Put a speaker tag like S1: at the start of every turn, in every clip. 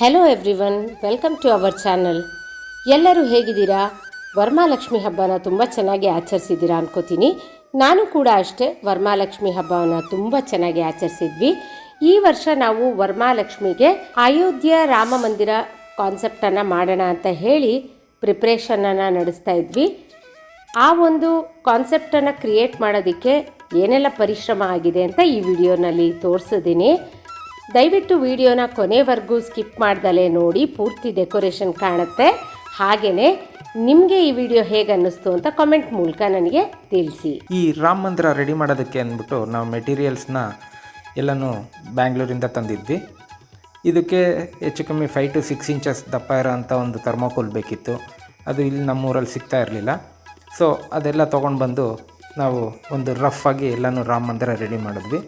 S1: Hello everyone welcome to our channel ಎಲ್ಲರೂ ಹೇಗಿದ್ದೀರಾ? ವರ್ಮಾಲಕ್ಷ್ಮಿ ಹಬ್ಬನ ತುಂಬ ಚೆನ್ನಾಗಿ ಆಚರಿಸಿದ್ದೀರಾ ಅನ್ಕೋತೀನಿ. ನಾನು ಕೂಡ ಅಷ್ಟೇ ವರ್ಮಾಲಕ್ಷ್ಮಿ ಹಬ್ಬವನ್ನು ತುಂಬ ಚೆನ್ನಾಗಿ ಆಚರಿಸಿದ್ವಿ. ಈ ವರ್ಷ ನಾವು ವರ್ಮಾಲಕ್ಷ್ಮಿಗೆ ಅಯೋಧ್ಯ ರಾಮ ಮಂದಿರ ಕಾನ್ಸೆಪ್ಟನ್ನು ಮಾಡೋಣ ಅಂತ ಹೇಳಿ ಪ್ರಿಪ್ರೇಷನನ್ನು ನಡೆಸ್ತಾ ಇದ್ವಿ. ಆ ಒಂದು ಕಾನ್ಸೆಪ್ಟನ್ನು ಕ್ರಿಯೇಟ್ ಮಾಡೋದಕ್ಕೆ ಏನೆಲ್ಲ ಪರಿಶ್ರಮ ಆಗಿದೆ ಅಂತ ಈ ವಿಡಿಯೋನಲ್ಲಿ ತೋರಿಸಿದ್ದೀನಿ. ದಯವಿಟ್ಟು ವಿಡಿಯೋನ ಕೊನೆವರೆಗೂ ಸ್ಕಿಪ್ ಮಾಡ್ದಲೇ ನೋಡಿ ಪೂರ್ತಿ ಡೆಕೋರೇಷನ್ ಕಾಣುತ್ತೆ. ಹಾಗೆಯೇ ನಿಮಗೆ ಈ ವಿಡಿಯೋ ಹೇಗೆ ಅನ್ನಿಸ್ತು ಅಂತ ಕಾಮೆಂಟ್ ಮೂಲಕ ನನಗೆ ತಿಳಿಸಿ.
S2: ಈ ರಾಮ ಮಂದಿರ ರೆಡಿ ಮಾಡೋದಕ್ಕೆ ಅಂದ್ಬಿಟ್ಟು ನಾವು ಮೆಟೀರಿಯಲ್ಸ್ನ ಎಲ್ಲನೂ ಬ್ಯಾಂಗ್ಳೂರಿಂದ ತಂದಿದ್ವಿ. ಇದಕ್ಕೆ ಹೆಚ್ಚು ಕಮ್ಮಿ ಫೈವ್ ಟು ಸಿಕ್ಸ್ ಇಂಚಸ್ ದಪ್ಪ ಇರೋ ಅಂಥ ಒಂದು ಥರ್ಮೋಕೋಲ್ ಬೇಕಿತ್ತು. ಅದು ಇಲ್ಲಿ ನಮ್ಮೂರಲ್ಲಿ ಸಿಗ್ತಾ ಇರಲಿಲ್ಲ. ಸೊ ಅದೆಲ್ಲ ತೊಗೊಂಡು ಬಂದು ನಾವು ಒಂದು ರಫ್ ಆಗಿ ಎಲ್ಲನೂ ರಾಮ ಮಂದಿರ ರೆಡಿ ಮಾಡಿದ್ವಿ.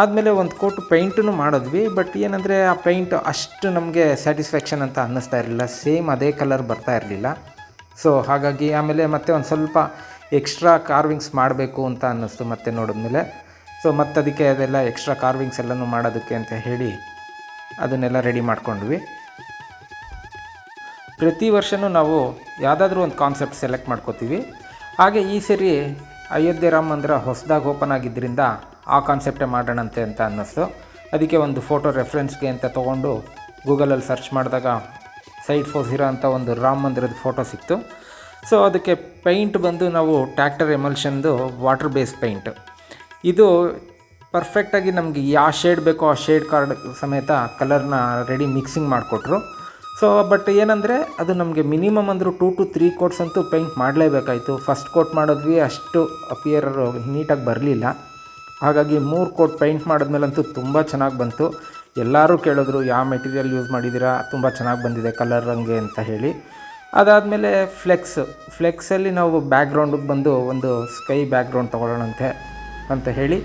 S2: ಆದಮೇಲೆ ಒಂದು ಕೋಟು ಪೇಂಟನ್ನು ಮಾಡಿದ್ವಿ ಬಟ್ ಏನಂದರೆ ಆ ಪೇಂಟ್ ಅಷ್ಟು ನಮಗೆ ಸ್ಯಾಟಿಸ್ಫ್ಯಾಕ್ಷನ್ ಅಂತ ಅನ್ನಿಸ್ತಾ ಇರಲಿಲ್ಲ. ಸೇಮ್ ಅದೇ ಕಲರ್ ಬರ್ತಾ ಇರಲಿಲ್ಲ. ಸೊ ಹಾಗಾಗಿ ಆಮೇಲೆ ಮತ್ತೆ ಒಂದು ಸ್ವಲ್ಪ ಎಕ್ಸ್ಟ್ರಾ ಕಾರ್ವಿಂಗ್ಸ್ ಮಾಡಬೇಕು ಅಂತ ಅನ್ನಿಸ್ತು ಮತ್ತೆ ನೋಡಿದ್ಮೇಲೆ. ಸೊ ಮತ್ತೆ ಅದಕ್ಕೆ ಅದೆಲ್ಲ ಎಕ್ಸ್ಟ್ರಾ ಕಾರ್ವಿಂಗ್ಸ್ ಎಲ್ಲನೂ ಮಾಡೋದಕ್ಕೆ ಅಂತ ಹೇಳಿ ಅದನ್ನೆಲ್ಲ ರೆಡಿ ಮಾಡ್ಕೊಂಡ್ವಿ. ಪ್ರತಿ ವರ್ಷವೂ ನಾವು ಯಾವುದಾದ್ರೂ ಒಂದು ಕಾನ್ಸೆಪ್ಟ್ ಸೆಲೆಕ್ಟ್ ಮಾಡ್ಕೋತೀವಿ. ಹಾಗೆ ಈ ಸರಿ ಅಯೋಧ್ಯೆ ರಾಮ ಮಂದಿರ ಹೊಸದಾಗಿ ಓಪನ್ ಆಗಿದ್ದರಿಂದ ಆ ಕಾನ್ಸೆಪ್ಟೇ ಮಾಡೋಣಂತೆ ಅಂತ ಅನ್ನಿಸ್ತು. ಅದಕ್ಕೆ ಒಂದು ಫೋಟೋ ರೆಫರೆನ್ಸ್ಗೆ ಅಂತ ತೊಗೊಂಡು ಗೂಗಲಲ್ಲಿ ಸರ್ಚ್ ಮಾಡಿದಾಗ ಸೈಡ್ ಫೋಸ್ ಇರೋ ಅಂಥ ಒಂದು ರಾಮ ಮಂದಿರದ ಫೋಟೋ ಸಿಕ್ತು. ಸೊ ಅದಕ್ಕೆ ಪೈಂಟ್ ಬಂದು ನಾವು ಟ್ಯಾಕ್ಟರ್ ಎಮಲ್ಷನ್ದು ವಾಟರ್ ಬೇಸ್ ಪೈಂಟ್ ಇದು ಪರ್ಫೆಕ್ಟಾಗಿ ನಮಗೆ ಯಾವ ಶೇಡ್ ಬೇಕೋ ಆ ಶೇಡ್ ಕಾರ್ಡ್ ಸಮೇತ ಕಲರ್ನ ರೆಡಿ ಮಿಕ್ಸಿಂಗ್ ಮಾಡಿಕೊಟ್ರು. ಸೊ ಬಟ್ ಏನಂದರೆ ಅದು ನಮಗೆ ಮಿನಿಮಮ್ ಅಂದರೂ ಟೂ ಟು ತ್ರೀ ಕೋಟ್ಸ್ ಅಂತೂ ಪೇಂಟ್ ಮಾಡಲೇಬೇಕಾಯಿತು. ಫಸ್ಟ್ ಕೋಟ್ ಮಾಡಿದ್ವಿ, ಅಷ್ಟು ಅಪಿಯರ್ ನೀಟಾಗಿ ಬರಲಿಲ್ಲ. ಹಾಗಾಗಿ ಮೂರು ಕೋಟ್ ಪೇಂಟ್ ಮಾಡಿದ್ಮೇಲಂತೂ ತುಂಬ ಚೆನ್ನಾಗಿ ಬಂತು. ಎಲ್ಲರೂ ಕೇಳಿದ್ರು ಯಾವ ಮೆಟೀರಿಯಲ್ ಯೂಸ್ ಮಾಡಿದ್ದೀರಾ ತುಂಬ ಚೆನ್ನಾಗಿ ಬಂದಿದೆ ಕಲರ್ ಹಂಗೆ, ಅಂತ ಹೇಳಿ. ಅದಾದಮೇಲೆ ಫ್ಲೆಕ್ಸ್, ಫ್ಲೆಕ್ಸಲ್ಲಿ ನಾವು ಬ್ಯಾಕ್ಗ್ರೌಂಡಿಗೆ ಬಂದು ಒಂದು ಸ್ಕೈ ಬ್ಯಾಕ್ಗ್ರೌಂಡ್ ತೊಗೊಳ್ಳೋಣಂತೆ ಅಂತ ಹೇಳಿ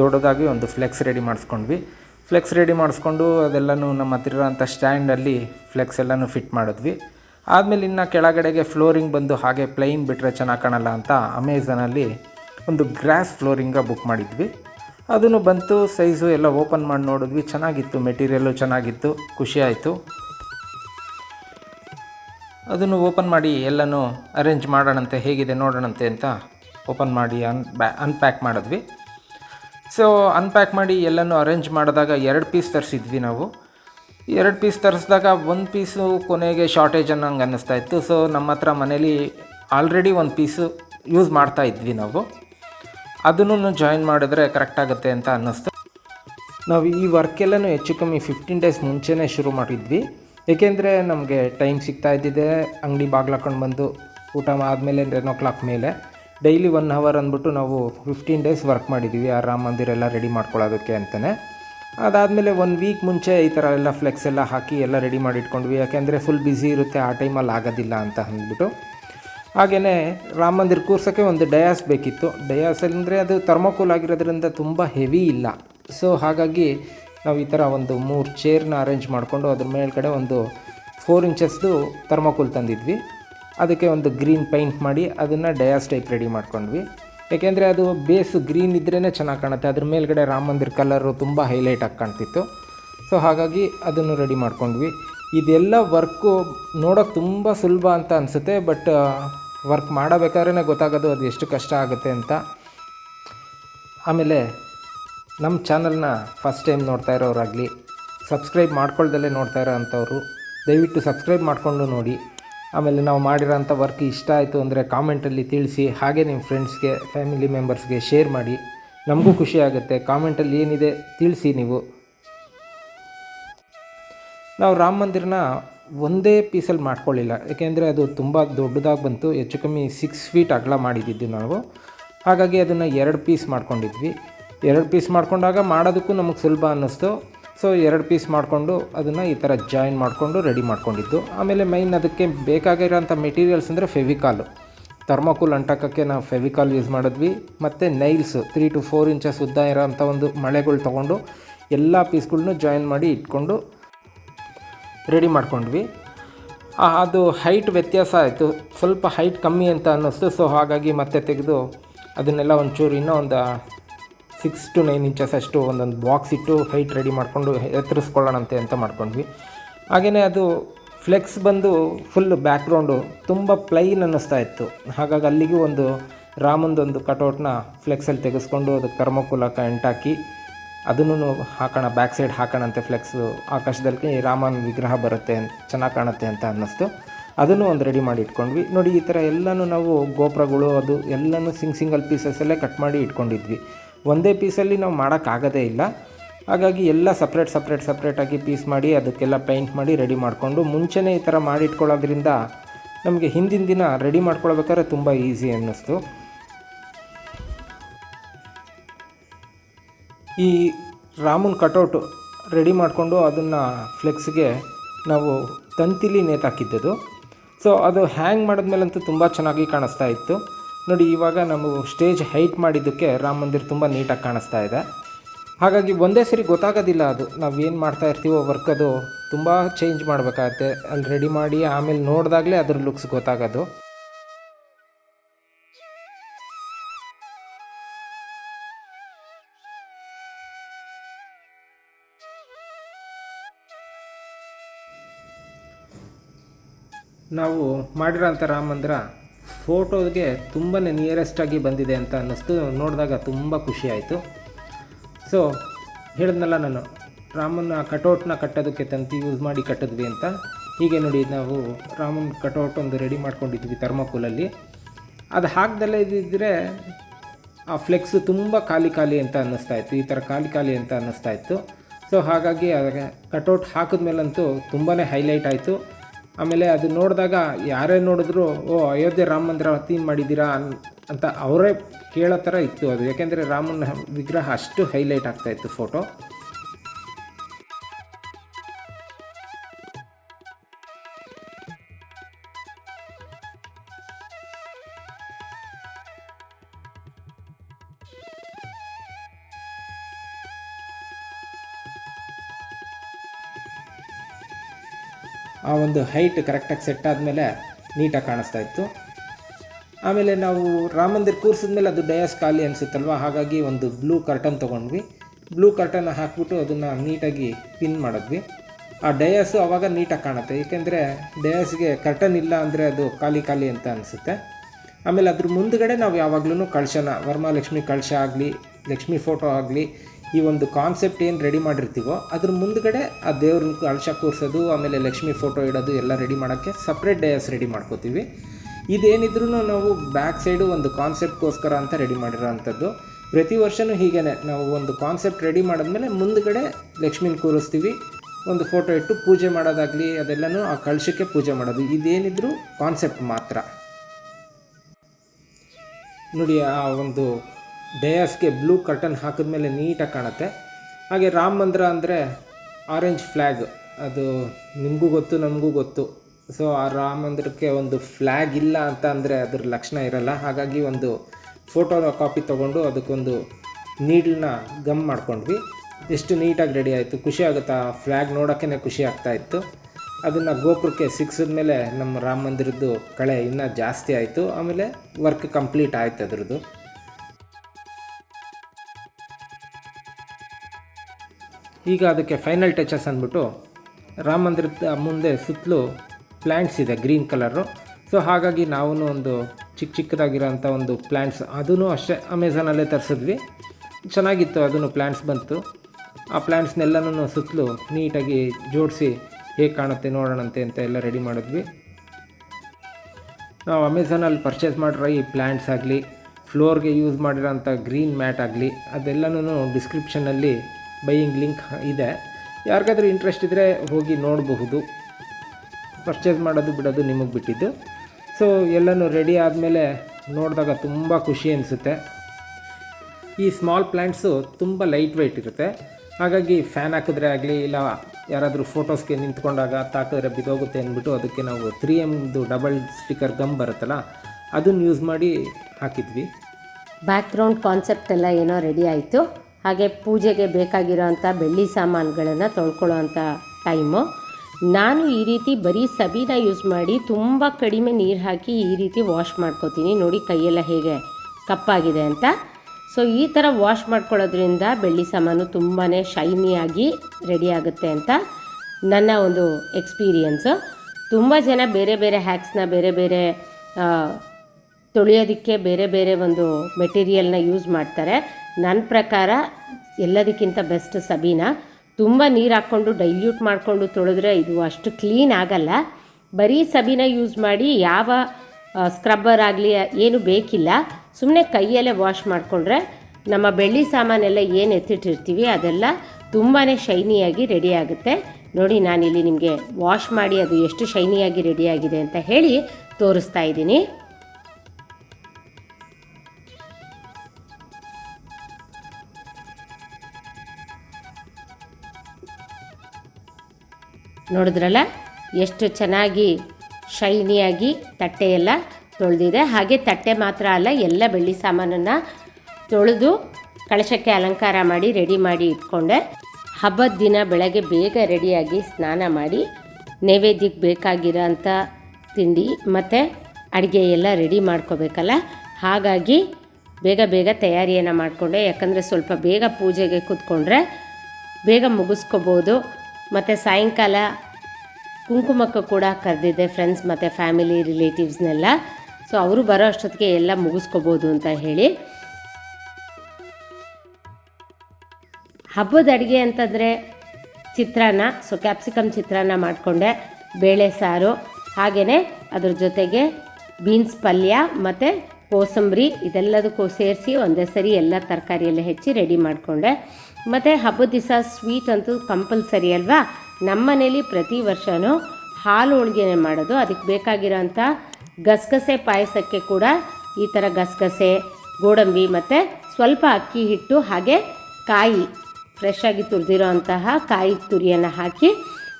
S2: ದೊಡ್ಡದಾಗಿ ಒಂದು ಫ್ಲೆಕ್ಸ್ ರೆಡಿ ಮಾಡಿಸ್ಕೊಂಡ್ವಿ. ಫ್ಲೆಕ್ಸ್ ರೆಡಿ ಮಾಡಿಸ್ಕೊಂಡು ಅದೆಲ್ಲನೂ ನಮ್ಮ ಹತ್ತಿರ ಇರೋಂಥ ಸ್ಟ್ಯಾಂಡಲ್ಲಿ ಫ್ಲೆಕ್ಸ್ ಎಲ್ಲನೂ ಫಿಟ್ ಮಾಡಿದ್ವಿ. ಆದಮೇಲೆ ಇನ್ನು ಕೆಳಗಡೆಗೆ ಫ್ಲೋರಿಂಗ್ ಬಂದು ಹಾಗೆ ಪ್ಲೈನ್ ಬಿಟ್ಟರೆ ಚೆನ್ನಾಗಿ ಕಾಣಲ್ಲ ಅಂತ ಅಮೆಝಾನಲ್ಲಿ ಒಂದು ಗ್ರಾಸ್ ಫ್ಲೋರಿಂಗ ಬುಕ್ ಮಾಡಿದ್ವಿ. ಅದನ್ನು ಬಂತು, ಸೈಜು ಎಲ್ಲ ಓಪನ್ ಮಾಡಿ ನೋಡಿದ್ವಿ. ಚೆನ್ನಾಗಿತ್ತು ಮೆಟೀರಿಯಲ್ಲು ಚೆನ್ನಾಗಿತ್ತು, ಖುಷಿ ಆಯಿತು. ಅದನ್ನು ಓಪನ್ ಮಾಡಿ ಎಲ್ಲನೂ ಅರೇಂಜ್ ಮಾಡೋಣಂತೆ, ಹೇಗಿದೆ, ನೋಡೋಣಂತೆ ಅಂತ ಓಪನ್ ಮಾಡಿ ಅನ್ ಬ್ಯಾ ಅನ್ಪ್ಯಾಕ್ ಮಾಡಿದ್ವಿ. ಸೊ ಅನ್ಪ್ಯಾಕ್ ಮಾಡಿ ಎಲ್ಲನೂ ಅರೇಂಜ್ ಮಾಡಿದಾಗ ಎರಡು ಪೀಸ್ ತರಿಸಿದ್ವಿ ನಾವು. ಎರಡು ಪೀಸ್ ತರಿಸಿದಾಗ ಒಂದು ಪೀಸು ಕೊನೆಗೆ ಶಾರ್ಟೇಜ್ ಅನ್ನೋಂಗೆ ಅನ್ನಿಸ್ತಾ ಇತ್ತು. ಸೊ ನಮ್ಮ ಹತ್ರ ಮನೇಲಿ ಆಲ್ರೆಡಿ ಒಂದು ಪೀಸು ಯೂಸ್ ಮಾಡ್ತಾ ಇದ್ವಿ ನಾವು. ಅದನ್ನು ಜಾಯಿನ್ ಮಾಡಿದ್ರೆ ಕರೆಕ್ಟ್ ಆಗುತ್ತೆ ಅಂತ ಅನ್ನಿಸ್ತು. ನಾವು ಈ ವರ್ಕೆಲ್ಲನೂ ಹೆಚ್ಚು ಕಮ್ಮಿ ಫಿಫ್ಟೀನ್ ಡೇಸ್ ಮುಂಚೆನೇ ಶುರು ಮಾಡಿದ್ವಿ. ಏಕೆಂದರೆ ನಮಗೆ ಟೈಮ್ ಸಿಗ್ತಾ ಇದ್ದಿದೆ, ಅಂಗಡಿ ಬಾಗ್ಲು ಹಾಕೊಂಡು ಬಂದು ಊಟ ಆದಮೇಲೆ ಟೆನ್ ಓ ಕ್ಲಾಕ್ ಮೇಲೆ. ಡೈಲಿ ಒನ್ ಅವರ್ ಅಂದ್ಬಿಟ್ಟು ನಾವು ಫಿಫ್ಟೀನ್ ಡೇಸ್ ವರ್ಕ್ ಮಾಡಿದ್ದೀವಿ ಆ ರಾಮ ಮಂದಿರ ಎಲ್ಲ ರೆಡಿ ಮಾಡ್ಕೊಳ್ಳೋದಕ್ಕೆ ಅಂತಲೇ ಅದಾದಮೇಲೆ ಒನ್ ವೀಕ್ ಮುಂಚೆ ಈ ಥರ ಎಲ್ಲ ಫ್ಲೆಕ್ಸ್ ಎಲ್ಲ ಹಾಕಿ ಎಲ್ಲ ರೆಡಿ ಮಾಡಿ ಇಟ್ಕೊಂಡ್ವಿ ಯಾಕೆಂದರೆ ಫುಲ್ ಬ್ಯುಸಿ ಇರುತ್ತೆ, ಆ ಟೈಮಲ್ಲಿ ಆಗೋದಿಲ್ಲ ಅಂತ ಅಂದ್ಬಿಟ್ಟು. ಹಾಗೆಯೇ ರಾಮ ಮಂದಿರ ಕೂರ್ಸೋಕ್ಕೆ ಒಂದು ಡಯಾಸ್ ಬೇಕಿತ್ತು. ಡಯಾಸ್ ಅಂದರೆ ಅದು ಥರ್ಮೋಕೋಲ್ ಆಗಿರೋದ್ರಿಂದ ತುಂಬ ಹೆವಿ ಇಲ್ಲ. ಸೊ ಹಾಗಾಗಿ ನಾವು ಈ ಥರ ಒಂದು ಮೂರು ಚೇರ್ನ ಅರೇಂಜ್ ಮಾಡಿಕೊಂಡು ಅದ್ರ ಮೇಲ್ಗಡೆ ಒಂದು ಫೋರ್ ಇಂಚಸ್ದು ಥರ್ಮೋಕೋಲ್ ತಂದಿದ್ವಿ. ಅದಕ್ಕೆ ಒಂದು ಗ್ರೀನ್ ಪೈಂಟ್ ಮಾಡಿ ಅದನ್ನು ಡಯಾಸ್ ಟೈಪ್ ರೆಡಿ ಮಾಡ್ಕೊಂಡ್ವಿ. ಏಕೆಂದರೆ ಅದು ಬೇಸ್ ಗ್ರೀನ್ ಇದ್ರೇ ಚೆನ್ನಾಗಿ ಕಾಣುತ್ತೆ. ಅದ್ರ ಮೇಲ್ಗಡೆ ರಾಮ ಮಂದಿರ ಕಲರು ತುಂಬ ಹೈಲೈಟ್ ಆಗಿ ಕಾಣ್ತಿತ್ತು. ಸೊ ಹಾಗಾಗಿ ಅದನ್ನು ರೆಡಿ ಮಾಡ್ಕೊಂಡ್ವಿ. ಇದೆಲ್ಲ ವರ್ಕು ನೋಡೋಕೆ ತುಂಬ ಸುಲಭ ಅಂತ ಅನಿಸುತ್ತೆ ಬಟ್ ವರ್ಕ್ ಮಾಡಬೇಕಾದ್ರೆ ಗೊತ್ತಾಗೋದು ಅದು ಎಷ್ಟು ಕಷ್ಟ ಆಗುತ್ತೆ ಅಂತ. ಆಮೇಲೆ ನಮ್ಮ ಚಾನಲ್ನ ಫಸ್ಟ್ ಟೈಮ್ ನೋಡ್ತಾ ಇರೋರಾಗಲಿ ಸಬ್ಸ್ಕ್ರೈಬ್ ಮಾಡ್ಕೊಳ್ದಲ್ಲೇ ನೋಡ್ತಾ ಇರೋ ಅಂಥವ್ರು, ದಯವಿಟ್ಟು ಸಬ್ಸ್ಕ್ರೈಬ್ ಮಾಡಿಕೊಂಡು ನೋಡಿ. ಆಮೇಲೆ ನಾವು ಮಾಡಿರೋಂಥ ವರ್ಕ್ ಇಷ್ಟ ಆಯಿತು ಅಂದರೆ ಕಾಮೆಂಟಲ್ಲಿ ತಿಳಿಸಿ, ಹಾಗೆ ನಿಮ್ಮ ಫ್ರೆಂಡ್ಸ್ಗೆ ಫ್ಯಾಮಿಲಿ ಮೆಂಬರ್ಸ್ಗೆ ಶೇರ್ ಮಾಡಿ. ನಮಗೂ ಖುಷಿ ಆಗುತ್ತೆ ಕಾಮೆಂಟಲ್ಲಿ ಏನಿದೆ ತಿಳಿಸಿ ನೀವು. ನಾವು ರಾಮ ಮಂದಿರನ ಒಂದೇ ಪೀಸಲ್ಲಿ ಮಾಡ್ಕೊಳ್ಳಿಲ್ಲ. ಏಕೆಂದರೆ ಅದು ತುಂಬ ದೊಡ್ಡದಾಗಿ ಬಂತು, ಹೆಚ್ಚು ಕಮ್ಮಿ ಸಿಕ್ಸ್ ಫೀಟ್ ಅಗಲ ಮಾಡಿದ್ದಿದ್ದು ನಾವು. ಹಾಗಾಗಿ ಅದನ್ನು ಎರಡು ಪೀಸ್ ಮಾಡ್ಕೊಂಡಿದ್ವಿ. ಎರಡು ಪೀಸ್ ಮಾಡ್ಕೊಂಡಾಗ ಮಾಡೋದಕ್ಕೂ ನಮಗೆ ಸುಲಭ ಅನ್ನಿಸ್ತು. ಸೊ ಎರಡು ಪೀಸ್ ಮಾಡಿಕೊಂಡು ಅದನ್ನು ಈ ಥರ ಜಾಯಿನ್ ಮಾಡಿಕೊಂಡು ರೆಡಿ ಮಾಡ್ಕೊಂಡಿದ್ದು. ಆಮೇಲೆ ಮೈನ್ ಅದಕ್ಕೆ ಬೇಕಾಗಿರೋಂಥ ಮೆಟೀರಿಯಲ್ಸ್ ಅಂದರೆ ಫೆವಿಕಾಲು ಥರ್ಮೋಕೂಲ್ ಅಂಟಕಕ್ಕೆ ನಾವು ಫೆವಿಕಾಲ್ ಯೂಸ್ ಮಾಡಿದ್ವಿ. ಮತ್ತು nails three to four inches ಉದ್ದ ಇರೋಂಥ ಒಂದು ಮಳೆಗಳು ತೊಗೊಂಡು ಎಲ್ಲ ಪೀಸ್ಗಳ್ನೂ ಜಾಯಿನ್ ಮಾಡಿ ಇಟ್ಕೊಂಡು ರೆಡಿ ಮಾಡ್ಕೊಂಡ್ವಿ. ಅದು ಹೈಟ್ ವ್ಯತ್ಯಾಸ ಆಯಿತು. ಸ್ವಲ್ಪ ಹೈಟ್ ಕಮ್ಮಿ ಅಂತ ಅನ್ನಿಸ್ತು. ಸೊ ಹಾಗಾಗಿ ಮತ್ತೆ ತೆಗೆದು ಅದನ್ನೆಲ್ಲ ಒಂಚೂರು ಇನ್ನೂ ಒಂದು ಸಿಕ್ಸ್ ಟು ನೈನ್ ಇಂಚಸ್ ಅಷ್ಟು ಒಂದೊಂದು ಬಾಕ್ಸ್ ಇಟ್ಟು ಹೈಟ್ ರೆಡಿ ಮಾಡಿಕೊಂಡು ಎತ್ತರಿಸ್ಕೊಳ್ಳೋಣಂತೆ ಅಂತ ಮಾಡ್ಕೊಂಡ್ವಿ. ಹಾಗೆಯೇ ಅದು ಫ್ಲೆಕ್ಸ್ ಬಂದು ಫುಲ್ ಬ್ಯಾಕ್ಗ್ರೌಂಡು ತುಂಬ ಪ್ಲೈನ್ ಅನ್ನಿಸ್ತಾ ಇತ್ತು. ಹಾಗಾಗಿ ಅಲ್ಲಿಗೂ ಒಂದು ರಾಮಂದೊಂದು ಕಟೌಟ್ನ ಫ್ಲೆಕ್ಸಲ್ಲಿ ತೆಗೆಸ್ಕೊಂಡು ಅದಕ್ಕೆ ಕರ್ಮಕುಲಕ ಎಂಟಾಕಿ ಅದನ್ನು ಹಾಕೋಣ ಬ್ಯಾಕ್ ಸೈಡ್ ಹಾಕೋಣಂತೆ ಫ್ಲೆಕ್ಸು ಆಕಾಶದಲ್ಲಿ ರಾಮನ ವಿಗ್ರಹ ಬರುತ್ತೆ ಚೆನ್ನಾಗಿ ಕಾಣುತ್ತೆ ಅಂತ ಅನ್ನಿಸ್ತು. ಅದನ್ನು ಒಂದು ರೆಡಿ ಮಾಡಿ ಇಟ್ಕೊಂಡ್ವಿ. ನೋಡಿ, ಈ ಥರ ಎಲ್ಲನೂ ನಾವು ಗೋಪುರಗಳು, ಅದು ಎಲ್ಲನೂ ಸಿಂಗ್ ಸಿಂಗಲ್ ಪೀಸಸ್ಸಲ್ಲೇ ಕಟ್ ಮಾಡಿ ಇಟ್ಕೊಂಡಿದ್ವಿ. ಒಂದೇ ಪೀಸಲ್ಲಿ ನಾವು ಮಾಡೋಕ್ಕಾಗೋದೇ ಇಲ್ಲ. ಹಾಗಾಗಿ ಎಲ್ಲ ಸಪ್ರೇಟ್ ಸಪ್ರೇಟ್ ಸಪ್ರೇಟಾಗಿ ಪೀಸ್ ಮಾಡಿ, ಅದಕ್ಕೆಲ್ಲ ಪೇಂಟ್ ಮಾಡಿ ರೆಡಿ ಮಾಡಿಕೊಂಡು, ಮುಂಚೆನೇ ಈ ಥರ ಮಾಡಿಟ್ಕೊಳ್ಳೋದ್ರಿಂದ ನಮಗೆ ಹಿಂದಿನ ದಿನ ರೆಡಿ ಮಾಡ್ಕೊಳ್ಬೇಕಾದ್ರೆ ತುಂಬ ಈಸಿ ಅನ್ನಿಸ್ತು. ಈ ರಾಮನ್ ಕಟೌಟು ರೆಡಿ ಮಾಡಿಕೊಂಡು ಅದನ್ನು ಫ್ಲೆಕ್ಸ್ಗೆ ನಾವು ತಂತಿಲಿ ನೇತಾಕಿದ್ದದು. ಸೊ, ಅದು ಹ್ಯಾಂಗ್ ಮಾಡಿದ್ಮೇಲಂತೂ ತುಂಬ ಚೆನ್ನಾಗಿ ಕಾಣಿಸ್ತಾ ಇತ್ತು. ನೋಡಿ, ಇವಾಗ ನಾವು ಸ್ಟೇಜ್ ಹೈಟ್ ಮಾಡಿದ್ದಕ್ಕೆ ರಾಮ ಮಂದಿರ ತುಂಬ ನೀಟಾಗಿ ಕಾಣಿಸ್ತಾ ಇದೆ. ಹಾಗಾಗಿ ಒಂದೇ ಸರಿ ಗೊತ್ತಾಗೋದಿಲ್ಲ ಅದು. ನಾವು ಏನು ಮಾಡ್ತಾ ಇರ್ತೀವೋ ವರ್ಕ್ ಅದು ತುಂಬ ಚೇಂಜ್ ಮಾಡಬೇಕಾಗತ್ತೆ. ಅಲ್ಲಿ ರೆಡಿ ಮಾಡಿ ಆಮೇಲೆ ನೋಡಿದಾಗಲೇ ಅದ್ರ ಲುಕ್ಸ್ ಗೊತ್ತಾಗೋದು. ನಾವು ಮಾಡಿರೋಂಥ ರಾಮ ಮಂದಿರ ಫೋಟೋಗೆ ತುಂಬಾ ನಿಯರೆಸ್ಟಾಗಿ ಬಂದಿದೆ ಅಂತ ಅನ್ನಿಸ್ತು. ನೋಡಿದಾಗ ತುಂಬ ಖುಷಿಯಾಯಿತು ಸೊ ಹೇಳಿದ್ನಲ್ಲ ನಾನು, ರಾಮನ ಕಟೌಟ್ನ ಕಟ್ಟೋದಕ್ಕೆ ತಂತಿ ಯೂಸ್ ಮಾಡಿ ಕಟ್ಟಿದ್ವಿ ಅಂತ. ಹೀಗೆ ನೋಡಿ ನಾವು ರಾಮನ ಕಟೌಟ್ ಒಂದು ರೆಡಿ ಮಾಡ್ಕೊಂಡಿದ್ವಿ ಥರ್ಮಾಕೋಲಲ್ಲಿ ಅದು ಹಾಕ್ದಲ್ಲೇ ಇದ್ದಿದ್ದರೆ ಆ ಫ್ಲೆಕ್ಸು ತುಂಬ ಖಾಲಿ ಖಾಲಿ ಅಂತ ಅನ್ನಿಸ್ತಾ ಇತ್ತು. ಈ ಥರ ಖಾಲಿ ಖಾಲಿ ಅಂತ ಅನ್ನಿಸ್ತಾ ಇತ್ತು. ಸೊ ಹಾಗಾಗಿ ಕಟೌಟ್ ಹಾಕಿದ್ಮೇಲಂತೂ ತುಂಬಾ ಹೈಲೈಟ್ ಆಯಿತು. ಆಮೇಲೆ ಅದು ನೋಡಿದಾಗ ಯಾರೇ ನೋಡಿದ್ರು, ಓ, ಅಯೋಧ್ಯೆ ರಾಮ ಮಂದಿರ ಥೀಮ್ ಮಾಡಿದ್ದೀರಾ? ಅಂತ ಅವರೇ ಕೇಳೋ ಥರ ಇತ್ತು ಅದು. ಯಾಕೆಂದರೆ ರಾಮನ ವಿಗ್ರಹ ಅಷ್ಟು ಹೈಲೈಟ್ ಆಗ್ತಾಯಿತ್ತು ಫೋಟೋ ಆ ಒಂದು ಹೈಟ್ ಕರೆಕ್ಟಾಗಿ ಸೆಟ್ ಆದಮೇಲೆ ನೀಟಾಗಿ ಕಾಣಿಸ್ತಾ ಇತ್ತು. ಆಮೇಲೆ ನಾವು ರಾಮ ಮಂದಿರ ಕೂರಿಸಿದ್ಮೇಲೆ ಅದು ಡಯಾಸ್ ಖಾಲಿ ಅನಿಸುತ್ತಲ್ವ? ಹಾಗಾಗಿ ಒಂದು ಬ್ಲೂ ಕರ್ಟನ್ ತೊಗೊಂಡ್ವಿ. ಬ್ಲೂ ಕರ್ಟನ್ ಹಾಕ್ಬಿಟ್ಟು ಅದನ್ನು ನೀಟಾಗಿ ಪಿನ್ ಮಾಡಿದ್ವಿ. ಆ ಡಯಾಸು ಆವಾಗ ನೀಟಾಗಿ ಕಾಣುತ್ತೆ. ಏಕೆಂದರೆ ಡಯಾಸ್ಗೆ ಕರ್ಟನ್ ಇಲ್ಲ ಅಂದರೆ ಅದು ಖಾಲಿ ಖಾಲಿ ಅಂತ ಅನಿಸುತ್ತೆ. ಆಮೇಲೆ ಅದ್ರ ಮುಂದುಗಡೆ ನಾವು ಯಾವಾಗಲೂ ಕಳಶನ, ವರಮಹಾಲಕ್ಷ್ಮಿ ಕಳಶ ಆಗಲಿ, ಲಕ್ಷ್ಮಿ ಫೋಟೋ ಆಗಲಿ ಈ ಒಂದು ಕಾನ್ಸೆಪ್ಟ್ ಏನು ರೆಡಿ ಮಾಡಿರ್ತೀವೋ, ಅದ್ರ ಮುಂದ್ಗಡೆ ಆ ದೇವ್ರನ್ನ ಕಳಶ ಕೂರಿಸೋದು, ಆಮೇಲೆ ಲಕ್ಷ್ಮಿ ಫೋಟೋ ಇಡೋದು ಎಲ್ಲ ರೆಡಿ ಮಾಡೋಕ್ಕೆ ಸಪ್ರೇಟ್ ಡೇಸ್ ರೆಡಿ ಮಾಡ್ಕೋತೀವಿ. ಇದೇನಿದ್ರೂ ನಾವು ಬ್ಯಾಕ್ ಸೈಡು ಒಂದು ಕಾನ್ಸೆಪ್ಟ್ಗೋಸ್ಕರ ಅಂತ ರೆಡಿ ಮಾಡಿರೋ ಅಂಥದ್ದು ಪ್ರತಿ ವರ್ಷವೂ ಹೀಗೇ ನಾವು ಒಂದು ಕಾನ್ಸೆಪ್ಟ್ ರೆಡಿ ಮಾಡಿದ್ಮೇಲೆ ಮುಂದ್ಗಡೆ ಲಕ್ಷ್ಮಿನ ಕೂರಿಸ್ತೀವಿ. ಒಂದು ಫೋಟೋ ಇಟ್ಟು ಪೂಜೆ ಮಾಡೋದಾಗಲಿ, ಅದೆಲ್ಲನೂ ಆ ಕಳಶಕ್ಕೆ ಪೂಜೆ ಮಾಡೋದು. ಇದೇನಿದ್ರೂ ಕಾನ್ಸೆಪ್ಟ್ ಮಾತ್ರ. ನೋಡಿ, ಆ ಒಂದು ಡಯಾಸ್ಗೆ ಬ್ಲೂ ಕರ್ಟನ್ ಹಾಕಿದ್ಮೇಲೆ ನೀಟಾಗಿ ಕಾಣುತ್ತೆ. ಹಾಗೆ ರಾಮ ಮಂದಿರ ಅಂದರೆ ಆರೆಂಜ್ ಫ್ಲ್ಯಾಗ್ ಅದು ನಿಮಗೂ ಗೊತ್ತು, ನಮಗೂ ಗೊತ್ತು. ಸೊ ಆ ರಾಮ ಮಂದಿರಕ್ಕೆ ಒಂದು ಫ್ಲ್ಯಾಗ್ ಇಲ್ಲ ಅಂತ ಅಂದರೆ ಅದ್ರ ಲಕ್ಷಣ ಇರಲ್ಲ. ಹಾಗಾಗಿ ಒಂದು ಫೋಟೋ ಕಾಪಿ ತೊಗೊಂಡು ಅದಕ್ಕೊಂದು ನೀಡ್ಲನ್ನ ಗಮ್ ಮಾಡ್ಕೊಂಡ್ವಿ. ಎಷ್ಟು ನೀಟಾಗಿ ರೆಡಿ ಆಯಿತು. ಖುಷಿ ಆಗುತ್ತೆ? ಆ ಫ್ಲ್ಯಾಗ್ ನೋಡೋಕ್ಕೇ ಖುಷಿ ಆಗ್ತಾ ಇತ್ತು. ಅದನ್ನು ಗೋಪುರಕ್ಕೆ ಸಿಕ್ಸಿದ ಮೇಲೆ ನಮ್ಮ ರಾಮ ಮಂದಿರದ್ದು ಕಳೆ ಇನ್ನೂ ಜಾಸ್ತಿ ಆಯಿತು. ಆಮೇಲೆ ವರ್ಕ್ ಕಂಪ್ಲೀಟ್ ಆಯ್ತು ಅದ್ರದ್ದು. ಈಗ ಅದಕ್ಕೆ ಫೈನಲ್ ಟಚಸ್ ಅಂದ್ಬಿಟ್ಟು ರಾಮ ಮಂದಿರದ ಮುಂದೆ ಸುತ್ತಲೂ ಪ್ಲ್ಯಾಂಟ್ಸ್ ಇದೆ ಗ್ರೀನ್ ಕಲರು ಸೊ ಹಾಗಾಗಿ ನಾವು ಒಂದು ಚಿಕ್ಕ ಚಿಕ್ಕದಾಗಿರೋಂಥ ಒಂದು ಪ್ಲ್ಯಾಂಟ್ಸ್ ಅದೂ ಅಷ್ಟೇ ಅಮೆಝಾನಲ್ಲೇ ತರಿಸಿದ್ವಿ. ಚೆನ್ನಾಗಿತ್ತು ಅದನ್ನು ಪ್ಲ್ಯಾಂಟ್ಸ್ ಬಂತು. ಆ ಪ್ಲ್ಯಾಂಟ್ಸ್ನೆಲ್ಲನೂ ಸುತ್ತಲೂ ನೀಟಾಗಿ ಜೋಡಿಸಿ ಹೇಗೆ ಕಾಣುತ್ತೆ ನೋಡೋಣಂತೆ ಅಂತ ಎಲ್ಲ ರೆಡಿ ಮಾಡಿದ್ವಿ. ನಾವು ಅಮೆಝಾನಲ್ಲಿ ಪರ್ಚೇಸ್ ಮಾಡಿರೋ ಈ ಪ್ಲ್ಯಾಂಟ್ಸ್ ಆಗಲಿ ಫ್ಲೋರ್ಗೆ ಯೂಸ್ ಮಾಡಿರೋಂಥ ಗ್ರೀನ್ ಮ್ಯಾಟ್ ಆಗಲಿ ಅದೆಲ್ಲನೂ ಡಿಸ್ಕ್ರಿಪ್ಷನಲ್ಲಿ ಬೈಯಿಂಗ್ ಲಿಂಕ್ ಇದೆ. ಯಾರಿಗಾದ್ರೂ ಇಂಟ್ರೆಸ್ಟ್ ಇದ್ದರೆ ಹೋಗಿ ನೋಡಬಹುದು. ಪರ್ಚೇಸ್ ಮಾಡೋದು ಬಿಡೋದು ನಿಮಗೆ ಬಿಟ್ಟಿದ್ದು. ಸೊ ಎಲ್ಲನೂ ರೆಡಿ ಆದಮೇಲೆ ನೋಡಿದಾಗ ತುಂಬ ಖುಷಿ ಅನಿಸುತ್ತೆ. ಈ ಸ್ಮಾಲ್ ಪ್ಲ್ಯಾಂಟ್ಸು ತುಂಬ ಲೈಟ್ ವೆಯ್ಟ್ ಇರುತ್ತೆ. ಹಾಗಾಗಿ ಫ್ಯಾನ್ ಹಾಕಿದ್ರೆ ಆಗಲಿ, ಇಲ್ಲ ಯಾರಾದರೂ ಫೋಟೋಸ್ಗೆ ನಿಂತ್ಕೊಂಡಾಗ ತಾಕಿದ್ರೆ ಬಿದ್ದೋಗುತ್ತೆ ಅಂದ್ಬಿಟ್ಟು ಅದಕ್ಕೆ ನಾವು ತ್ರೀ ಎಮ್ದು ಡಬಲ್ ಸ್ಟಿಕ್ಕರ್ ಗಮ್ ಬರುತ್ತಲ್ಲ, ಅದನ್ನು ಯೂಸ್ ಮಾಡಿ ಹಾಕಿದ್ವಿ.
S1: ಬ್ಯಾಕ್ಗ್ರೌಂಡ್ ಕಾನ್ಸೆಪ್ಟ್ ಎಲ್ಲ ಏನೋ ರೆಡಿ ಆಯಿತು. ಹಾಗೆ ಪೂಜೆಗೆ ಬೇಕಾಗಿರೋವಂಥ ಬೆಳ್ಳಿ ಸಾಮಾನುಗಳನ್ನು ತೊಳ್ಕೊಳ್ಳೋ ಅಂಥ ಟೈಮು ನಾನು ಈ ರೀತಿ ಬರೀ ಸಬೀನ ಯೂಸ್ ಮಾಡಿ ತುಂಬ ಕಡಿಮೆ ನೀರು ಹಾಕಿ ಈ ರೀತಿ ವಾಶ್ ಮಾಡ್ಕೋತೀನಿ. ನೋಡಿ ಕೈಯೆಲ್ಲ ಹೇಗೆ ಕಪ್ಪಾಗಿದೆ ಅಂತ. ಸೊ ಈ ಥರ ವಾಶ್ ಮಾಡ್ಕೊಳ್ಳೋದ್ರಿಂದ ಬೆಳ್ಳಿ ಸಾಮಾನು ತುಂಬಾ ಶೈನಿಯಾಗಿ ರೆಡಿ ಆಗುತ್ತೆ ಅಂತ ನನ್ನ ಒಂದು ಎಕ್ಸ್ಪೀರಿಯನ್ಸು ತುಂಬ ಜನ ಬೇರೆ ಬೇರೆ ಹ್ಯಾಕ್ಸ್ನ ಬೇರೆ ಬೇರೆ ತೊಳೆಯೋದಕ್ಕೆ ಬೇರೆ ಬೇರೆ ಒಂದು ಮೆಟೀರಿಯಲ್ನ ಯೂಸ್ ಮಾಡ್ತಾರೆ. ನನ್ನ ಪ್ರಕಾರ ಎಲ್ಲದಕ್ಕಿಂತ ಬೆಸ್ಟ್ ಸಬೀನಾ. ತುಂಬ ನೀರು ಹಾಕ್ಕೊಂಡು ಡೈಲ್ಯೂಟ್ ಮಾಡಿಕೊಂಡು ತೊಳೆದ್ರೆ ಇದು ಅಷ್ಟು ಕ್ಲೀನ್ ಆಗಲ್ಲ. ಬರೀ ಸಬೀನ ಯೂಸ್ ಮಾಡಿ ಯಾವ ಸ್ಕ್ರಬ್ಬರ್ ಆಗಲಿ ಏನು ಬೇಕಿಲ್ಲ. ಸುಮ್ಮನೆ ಕೈಯಲ್ಲೇ ವಾಶ್ ಮಾಡಿಕೊಂಡ್ರೆ ನಮ್ಮ ಬೆಳ್ಳಿ ಸಾಮಾನೆಲ್ಲ ಏನು ಎತ್ತಿಟ್ಟಿರ್ತೀವಿ ಅದೆಲ್ಲ ತುಂಬಾ ಶೈನಿಯಾಗಿ ರೆಡಿ ಆಗುತ್ತೆ. ನೋಡಿ ನಾನಿಲ್ಲಿ ನಿಮಗೆ ವಾಶ್ ಮಾಡಿ ಅದು ಎಷ್ಟು ಶೈನಿಯಾಗಿ ರೆಡಿಯಾಗಿದೆ ಅಂತ ಹೇಳಿ ತೋರಿಸ್ತಾ ಇದ್ದೀನಿ. ನೋಡಿದ್ರಲ್ಲ? ಎಷ್ಟು ಚೆನ್ನಾಗಿ ಶೈನಿಯಾಗಿ ತಟ್ಟೆಯೆಲ್ಲ ತೊಳೆದಿದೆ. ಹಾಗೆ ತಟ್ಟೆ ಮಾತ್ರ ಅಲ್ಲ, ಎಲ್ಲ ಬೆಳ್ಳಿ ಸಾಮಾನನ್ನು ತೊಳೆದು ಕಳಶಕ್ಕೆ ಅಲಂಕಾರ ಮಾಡಿ, ರೆಡಿ ಮಾಡಿ ಇಟ್ಕೊಂಡೆ. ಹಬ್ಬದ ದಿನ ಬೆಳಗ್ಗೆ ಬೇಗ ರೆಡಿಯಾಗಿ ಸ್ನಾನ ಮಾಡಿ, ನೈವೇದ್ಯಕ್ಕೆ ಬೇಕಾಗಿರೋಂಥ ತಿಂಡಿ ಮತ್ತು ಅಡುಗೆ ಎಲ್ಲ ರೆಡಿ ಮಾಡ್ಕೋಬೇಕಲ್ಲ? ಹಾಗಾಗಿ ಬೇಗ ಬೇಗ ತಯಾರಿಯನ್ನು ಮಾಡಿಕೊಂಡೆ. ಯಾಕಂದರೆ ಸ್ವಲ್ಪ ಬೇಗ ಪೂಜೆಗೆ ಕೂತ್ಕೊಂಡ್ರೆ ಬೇಗ ಮುಗಿಸ್ಕೋಬೋದು. ಮತ್ತು ಸಾಯಂಕಾಲ ಕುಂಕುಮಕ್ಕ ಕೂಡ ಕರೆದಿದ್ದೆ ಫ್ರೆಂಡ್ಸ್ ಮತ್ತು ಫ್ಯಾಮಿಲಿ ರಿಲೇಟಿವ್ಸ್ನೆಲ್ಲ ಸೊ ಅವರು ಬರೋ ಅಷ್ಟೊತ್ತಿಗೆ ಎಲ್ಲ ಮುಗಿಸ್ಕೋಬೋದು ಅಂತ ಹೇಳಿ. ಹಬ್ಬದ ಅಡುಗೆ ಅಂತಂದರೆ ಚಿತ್ರಾನ್ನ ಸೊ ಕ್ಯಾಪ್ಸಿಕಮ್ ಚಿತ್ರಾನ್ನ ಮಾಡಿಕೊಂಡೆ, ಬೇಳೆ ಸಾರು ಹಾಗೆಯೇ ಅದ್ರ ಜೊತೆಗೆ ಬೀನ್ಸ್ ಪಲ್ಯ ಮತ್ತು ಕೋಸಂಬರಿ ಇದೆಲ್ಲದಕ್ಕೂ ಸೇರಿಸಿ ಒಂದೇ ಸರಿ ಎಲ್ಲ ತರಕಾರಿಯೆಲ್ಲ ಹೆಚ್ಚಿ ರೆಡಿ ಮಾಡಿಕೊಂಡೆ. ಮತ್ತು ಹಬ್ಬದ ದಿವಸ ಸ್ವೀಟ್ ಅಂತೂ ಕಂಪಲ್ಸರಿ ಅಲ್ವಾ? ನಮ್ಮ ಮನೇಲಿ ಪ್ರತಿ ವರ್ಷವೂ ಹಾಲು ಹೋಳಿಗೆನೆ ಮಾಡೋದು. ಅದಕ್ಕೆ ಬೇಕಾಗಿರೋಂಥ ಗಸಗಸೆ ಪಾಯಸಕ್ಕೆ ಕೂಡ ಈ ಥರ ಗಸಗಸೆ, ಗೋಡಂಬಿ ಮತ್ತು ಸ್ವಲ್ಪ ಅಕ್ಕಿ ಹಿಟ್ಟು ಹಾಗೆ ಕಾಯಿ ಫ್ರೆಶ್ ಆಗಿ ತುರಿದಿರೋ ಅಂತಹ ಕಾಯಿ ತುರಿಯನ್ನು ಹಾಕಿ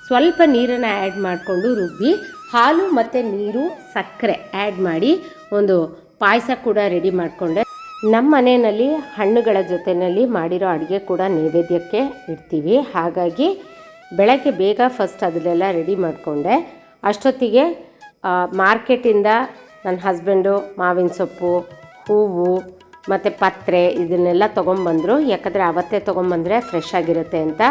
S1: ಸ್ವಲ್ಪ ನೀರನ್ನು ಆ್ಯಡ್ ಮಾಡಿಕೊಂಡು ರುಬ್ಬಿ, ಹಾಲು ಮತ್ತು ನೀರು ಸಕ್ಕರೆ ಆ್ಯಡ್ ಮಾಡಿ ಒಂದು ಪಾಯಸ ಕೂಡ ರೆಡಿ ಮಾಡಿಕೊಂಡೆ. ನಮ್ಮ ಮನೆಯಲ್ಲಿ ಹಣ್ಣುಗಳ ಜೊತೆಯಲ್ಲಿ ಮಾಡಿರೋ ಅಡುಗೆ ಕೂಡ ನೈವೇದ್ಯಕ್ಕೆ ಇಡ್ತೀವಿ. ಹಾಗಾಗಿ ಬೆಳಗ್ಗೆ ಬೇಗ ಫಸ್ಟ್ ಅದನ್ನೆಲ್ಲ ರೆಡಿ ಮಾಡಿಕೊಂಡೆ. ಅಷ್ಟೊತ್ತಿಗೆ ಮಾರ್ಕೆಟಿಂದ ನನ್ನ ಹಸ್ಬೆಂಡು ಮಾವಿನ ಸೊಪ್ಪು, ಹೂವು ಮತ್ತು ಪತ್ರೆ ಇದನ್ನೆಲ್ಲ ತೊಗೊಂಬಂದರು. ಯಾಕಂದರೆ ಅವತ್ತೇ ತೊಗೊಂಬಂದರೆ ಫ್ರೆಶ್ ಆಗಿರುತ್ತೆ ಅಂತ.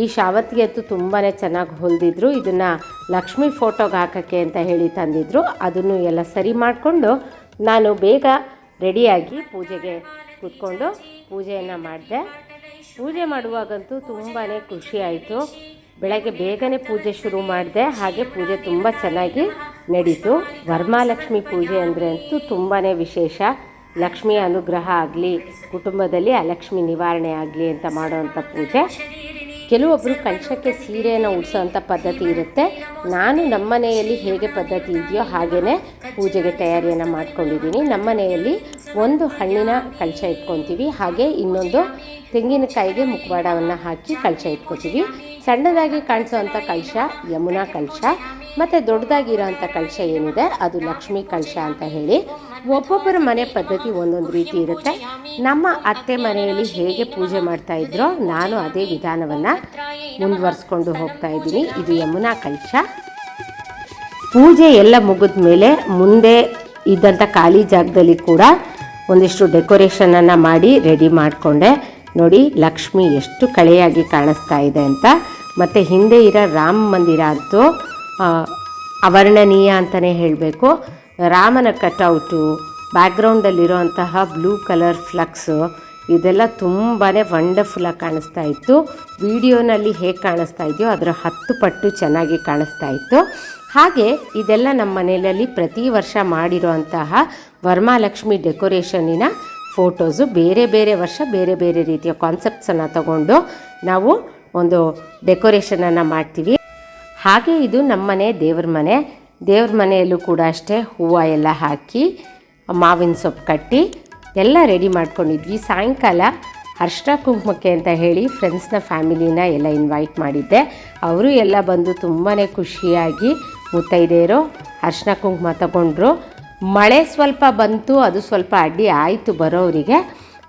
S1: ಈ ಶಾವತ್ತಿಗೆ ಅಂತೂ ತುಂಬಾ ಚೆನ್ನಾಗಿ ಹೊಲಿದಿದ್ರು. ಇದನ್ನು ಲಕ್ಷ್ಮಿ ಫೋಟೋಗೆ ಹಾಕೋಕ್ಕೆ ಅಂತ ಹೇಳಿ ತಂದಿದ್ರು. ಅದನ್ನು ಎಲ್ಲ ಸರಿ ಮಾಡಿಕೊಂಡು ನಾನು ಬೇಗ ರೆಡಿಯಾಗಿ ಪೂಜೆಗೆ ಕೂತ್ಕೊಂಡು ಪೂಜೆಯನ್ನು ಮಾಡಿದೆ. ಪೂಜೆ ಮಾಡುವಾಗಂತೂ ತುಂಬಾ ಖುಷಿ ಆಯಿತು ಬೆಳಗ್ಗೆ ಬೇಗನೆ ಪೂಜೆ ಶುರು ಮಾಡಿದೆ. ಹಾಗೆ ಪೂಜೆ ತುಂಬ ಚೆನ್ನಾಗಿ ನಡೀತು. ವರ್ಮಾಲಕ್ಷ್ಮಿ ಪೂಜೆ ಅಂದರೆ ಅಂತೂ ತುಂಬಾ ವಿಶೇಷ. ಲಕ್ಷ್ಮಿಯ ಅನುಗ್ರಹ ಆಗಲಿ, ಕುಟುಂಬದಲ್ಲಿ ಅಲಕ್ಷ್ಮಿ ನಿವಾರಣೆ ಆಗಲಿ ಅಂತ ಮಾಡುವಂಥ ಪೂಜೆ. ಕೆಲವೊಬ್ಬರು ಕಳಶಕ್ಕೆ ಸೀರೆಯನ್ನು ಉಡಿಸೋವಂಥ ಪದ್ಧತಿ ಇರುತ್ತೆ. ನಾನು ನಮ್ಮನೆಯಲ್ಲಿ ಹೇಗೆ ಪದ್ಧತಿ ಇದೆಯೋ ಹಾಗೆಯೇ ಪೂಜೆಗೆ ತಯಾರಿಯನ್ನು ಮಾಡ್ಕೊಂಡಿದ್ದೀನಿ. ನಮ್ಮನೆಯಲ್ಲಿ ಒಂದು ಹಣ್ಣಿನ ಕಳಶ ಇಟ್ಕೊತೀವಿ ಹಾಗೆ ಇನ್ನೊಂದು ತೆಂಗಿನಕಾಯಿಗೆ ಮುಖವಾಡವನ್ನು ಹಾಕಿ ಕಳಶ ಇಟ್ಕೊತೀವಿ ಸಣ್ಣದಾಗಿ ಕಾಣಿಸೋವಂಥ ಕಳಶ ಯಮುನಾ ಕಳಶ ಮತ್ತು ದೊಡ್ಡದಾಗಿರೋವಂಥ ಕಳಶ ಏನಿದೆ ಅದು ಲಕ್ಷ್ಮೀ ಕಳಶ ಅಂತ ಹೇಳಿ ಒಬ್ಬೊಬ್ಬರ ಮನೆ ಪದ್ಧತಿ ಒಂದೊಂದು ರೀತಿ ಇರುತ್ತೆ. ನಮ್ಮ ಅತ್ತೆ ಮನೆಯಲ್ಲಿ ಹೇಗೆ ಪೂಜೆ ಮಾಡ್ತಾ ಇದ್ರೋ ನಾನು ಅದೇ ವಿಧಾನವನ್ನು ಮುಂದುವರಿಸ್ಕೊಂಡು ಹೋಗ್ತಾ ಇದ್ದೀನಿ. ಇದು ಯಮುನಾ ಕಲ್ಶ. ಪೂಜೆ ಎಲ್ಲ ಮುಗಿದ ಮೇಲೆ ಮುಂದೆ ಇದ್ದಂಥ ಖಾಲಿ ಜಾಗದಲ್ಲಿ ಕೂಡ ಒಂದಿಷ್ಟು ಡೆಕೋರೇಷನನ್ನು ಮಾಡಿ ರೆಡಿ ಮಾಡಿಕೊಂಡೆ. ನೋಡಿ, ಲಕ್ಷ್ಮಿ ಎಷ್ಟು ಕಳೆಯಾಗಿ ಕಾಣಿಸ್ತಾ ಇದೆ ಅಂತ. ಮತ್ತು ಹಿಂದೆ ಇರೋ ರಾಮ ಮಂದಿರ ಅಂತೂ ಅವರ್ಣನೀಯ ಅಂತಲೇ ಹೇಳಬೇಕು. ರಾಮನ ಕಟೌಟು ಬ್ಯಾಕ್ಗ್ರೌಂಡಲ್ಲಿರೋಂತಹ ಬ್ಲೂ ಕಲರ್ ಫ್ಲಕ್ಸು ಇದೆಲ್ಲ ತುಂಬಾ ವಂಡರ್ಫುಲ್ಲಾಗಿ ಕಾಣಿಸ್ತಾ ಇತ್ತು. ವಿಡಿಯೋನಲ್ಲಿ ಹೇಗೆ ಕಾಣಿಸ್ತಾ ಇದೆಯೋ ಅದರ ಹತ್ತು ಪಟ್ಟು ಚೆನ್ನಾಗಿ ಕಾಣಿಸ್ತಾ ಇತ್ತು. ಹಾಗೆ ಇದೆಲ್ಲ ನಮ್ಮ ಮನೆಯಲ್ಲಿ ಪ್ರತಿ ವರ್ಷ ಮಾಡಿರುವಂತಹ ವರ್ಮಾಲಕ್ಷ್ಮಿ ಡೆಕೋರೇಷನಿನ ಫೋಟೋಸು ಬೇರೆ ಬೇರೆ ವರ್ಷ ಬೇರೆ ಬೇರೆ ರೀತಿಯ ಕಾನ್ಸೆಪ್ಟ್ಸನ್ನು ತಗೊಂಡು ನಾವು ಒಂದು ಡೆಕೋರೇಷನನ್ನು ಮಾಡ್ತೀವಿ. ಹಾಗೆ ಇದು ನಮ್ಮ ಮನೆ ದೇವ್ರ ಮನೆ. ದೇವ್ರ ಮನೆಯಲ್ಲೂ ಕೂಡ ಅಷ್ಟೇ ಹೂವು ಎಲ್ಲ ಹಾಕಿ, ಮಾವಿನ ಸೊಪ್ಪು ಕಟ್ಟಿ, ಎಲ್ಲ ರೆಡಿ ಮಾಡ್ಕೊಂಡಿದ್ವಿ. ಸಾಯಂಕಾಲ ಅರ್ಷ್ಟ ಕುಂಕುಮಕ್ಕೆ ಅಂತ ಹೇಳಿ ಫ್ರೆಂಡ್ಸ್ನ ಫ್ಯಾಮಿಲಿನ ಎಲ್ಲ ಇನ್ವೈಟ್ ಮಾಡಿದ್ದೆ. ಅವರು ಎಲ್ಲ ಬಂದು ತುಂಬಾ ಖುಷಿಯಾಗಿ ಮುತ್ತೈದೆಯರು, ಅರ್ಶಿನ ಕುಂಕುಮ ತಗೊಂಡ್ರು. ಮಳೆ ಸ್ವಲ್ಪ ಬಂತು, ಅದು ಸ್ವಲ್ಪ ಅಡ್ಡಿ ಆಯಿತು ಬರೋವರಿಗೆ.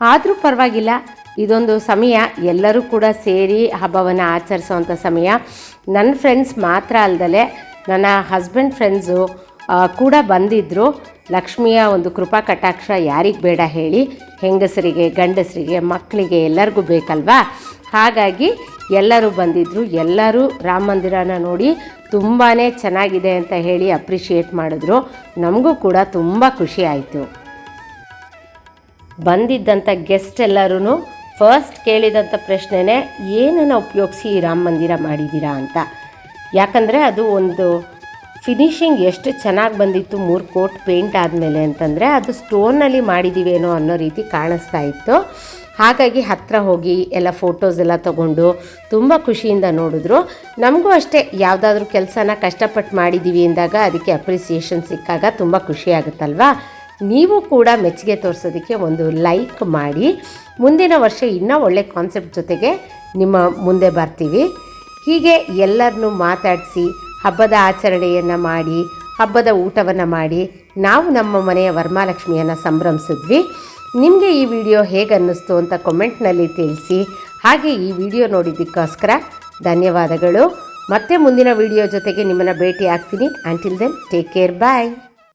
S1: ಆದರೂ ಪರವಾಗಿಲ್ಲ, ಇದೊಂದು ಸಮಯ. ಎಲ್ಲರೂ ಕೂಡ ಸೇರಿ ಹಬ್ಬವನ್ನು ಆಚರಿಸೋವಂಥ ಸಮಯ. ನನ್ನ ಫ್ರೆಂಡ್ಸ್ ಮಾತ್ರ ಅಲ್ದಲೆ ನನ್ನ ಹಸ್ಬೆಂಡ್ ಫ್ರೆಂಡ್ಸು ಕೂಡ ಬಂದಿದ್ದರು ಲಕ್ಷ್ಮಿಯ ಒಂದು ಕೃಪಾ ಕಟಾಕ್ಷ ಯಾರಿಗೆ ಬೇಡ ಹೇಳಿ, ಹೆಂಗಸರಿಗೆ, ಗಂಡಸರಿಗೆ ಮಕ್ಕಳಿಗೆ ಎಲ್ಲರಿಗೂ ಬೇಕಲ್ವಾ? ಹಾಗಾಗಿ ಎಲ್ಲರೂ ಬಂದಿದ್ದರು ಎಲ್ಲರೂ ರಾಮ ಮಂದಿರನ ನೋಡಿ ತುಂಬಾ ಚೆನ್ನಾಗಿದೆ ಅಂತ ಹೇಳಿ ಅಪ್ರಿಷಿಯೇಟ್ ಮಾಡಿದ್ರು. ನಮಗೂ ಕೂಡ ತುಂಬ ಖುಷಿ ಆಯಿತು. ಬಂದಿದ್ದಂಥ ಗೆಸ್ಟ್ ಎಲ್ಲರೂ ಫಸ್ಟ್ ಕೇಳಿದಂಥ ಪ್ರಶ್ನೆನೇ, ಏನನ್ನು ಉಪಯೋಗಿಸಿ ರಾಮ ಮಂದಿರ ಮಾಡಿದ್ದೀರಾ ಅಂತ. ಯಾಕಂದರೆ ಅದು ಒಂದು ಫಿನಿಷಿಂಗ್ ಎಷ್ಟು ಚೆನ್ನಾಗಿ ಬಂದಿತ್ತು, ಮೂರು ಕೋಟ್ ಪೇಂಟ್ ಆದಮೇಲೆ ಅಂತಂದರೆ ಅದು ಸ್ಟೋನಲ್ಲಿ ಮಾಡಿದ್ದೀವೇನೋ ಅನ್ನೋ ರೀತಿ ಕಾಣಿಸ್ತಾ ಇತ್ತು. ಹಾಗಾಗಿ ಹತ್ತಿರ ಹೋಗಿ ಎಲ್ಲ ಫೋಟೋಸ್ ಎಲ್ಲ ತೊಗೊಂಡು ತುಂಬ ಖುಷಿಯಿಂದ ನೋಡಿದ್ರು. ನಮಗೂ ಅಷ್ಟೇ ಯಾವುದಾದ್ರೂ ಕೆಲಸನ ಕಷ್ಟಪಟ್ಟು ಮಾಡಿದ್ದೀವಿ ಅಂದಾಗ ಅದಕ್ಕೆ ಅಪ್ರಿಸಿಯೇಷನ್ ಸಿಕ್ಕಾಗ ತುಂಬ ಖುಷಿ ಆಗುತ್ತಲ್ವಾ? ನೀವು ಕೂಡ ಮೆಚ್ಚುಗೆ ತೋರಿಸೋದಕ್ಕೆ ಒಂದು ಲೈಕ್ ಮಾಡಿ. ಮುಂದಿನ ವರ್ಷ ಇನ್ನೂ ಒಳ್ಳೆ ಕಾನ್ಸೆಪ್ಟ್ ಜೊತೆಗೆ ನಿಮ್ಮ ಮುಂದೆ ಬರ್ತೀವಿ. ಹೀಗೆ ಎಲ್ಲರನ್ನೂ ಮಾತಾಡಿಸಿ ಹಬ್ಬದ ಆಚರಣೆಯನ್ನು ಮಾಡಿ, ಹಬ್ಬದ ಊಟವನ್ನು ಮಾಡಿ ನಾವು ನಮ್ಮ ಮನೆಯ ವರಮಹಾಲಕ್ಷ್ಮಿಯನ್ನು ಸಂಭ್ರಮಿಸಿದ್ವಿ. ನಿಮಗೆ ಈ ವಿಡಿಯೋ ಹೇಗೆ ಅನ್ನಿಸ್ತು ಅಂತ ಕಮೆಂಟ್ನಲ್ಲಿ ತಿಳಿಸಿ. ಹಾಗೆ ಈ ವಿಡಿಯೋ ನೋಡಿದ್ದಕ್ಕೋಸ್ಕರ ಧನ್ಯವಾದಗಳು. ಮತ್ತೆ ಮುಂದಿನ ವಿಡಿಯೋ ಜೊತೆಗೆ ನಿಮ್ಮನ್ನು ಭೇಟಿ ಆಗ್ತೀನಿ until then take care bye